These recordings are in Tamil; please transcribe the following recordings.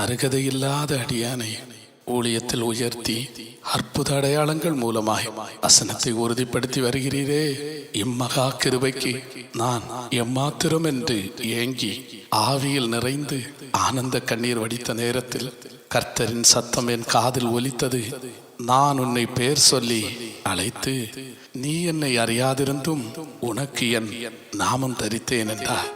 அருகதையில்லாத அடியானை ஊழியத்தில் உயர்த்தி அற்புத அடையாளங்கள் மூலமாய் வசனத்தை உறுதிப்படுத்தி வருகிறீரே. இம்மகா கிருபைக்கு நான் எம்மாத்திரம் என்று ஏங்கி ஆவியில் நிறைந்து ஆனந்த கண்ணீர் வடித்த நேரத்தில் கர்த்தரின் சத்தம் என் காதில் ஒலித்தது. நான் உன்னை பேர் சொல்லி அழைத்து நீ என்னை அறியாதிருந்தும் உனக்கு என் நாமம் தரித்தேன் என்றார்.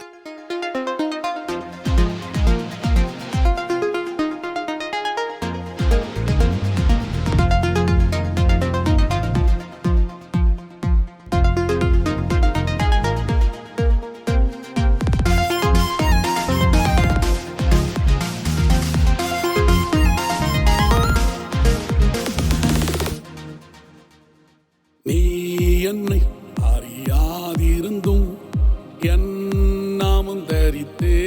நாமம்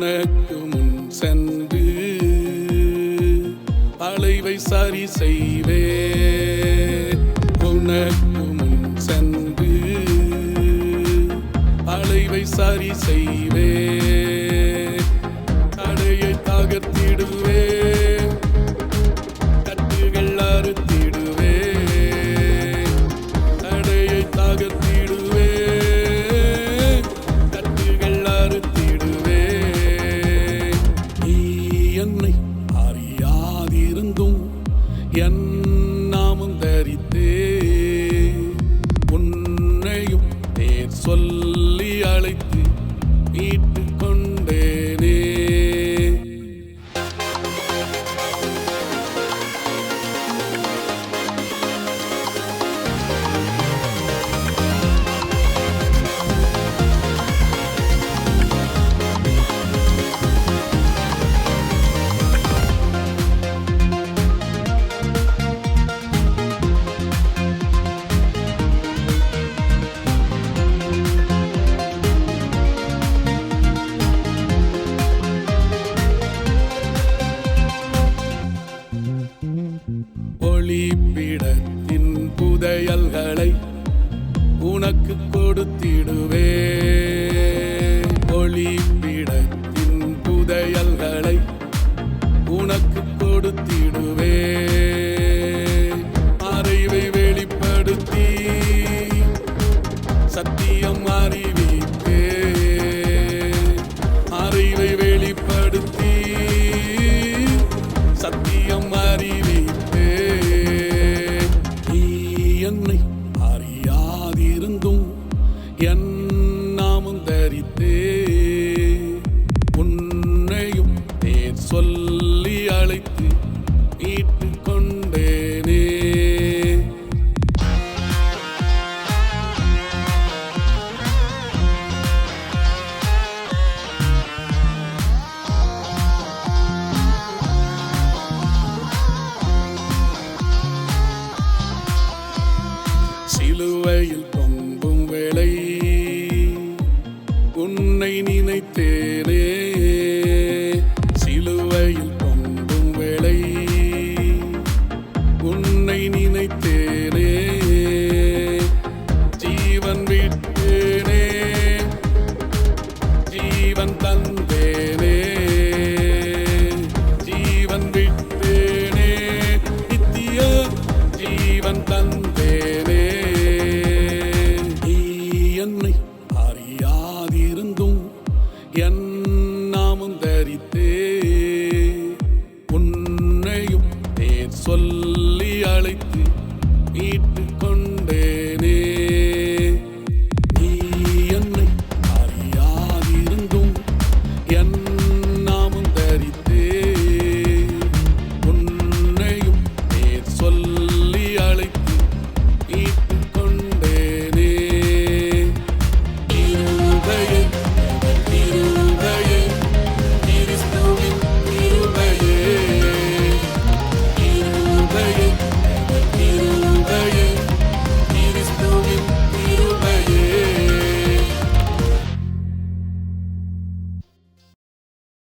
உனக்கு முன் சென்று அலைவை சரி செய்வே. உனக்கு முன் சென்று அலைவை சரி செய்வே. இருந்தும் என் நாமும் தரித்தே ஒளிப்பிடத்தின் புதையல்களை உனக்கு கொடுத்திடுவே. ஒளிப்பிடத்தின் புதையல்களை உனக்கு கொடுத்திடுவே. என்னை அறியாதிருந்தும் என் நாமம் தரித்தே சிலுவையில் தொங்கும் வேளை உன்னை நினைத்தேன். தரித்தே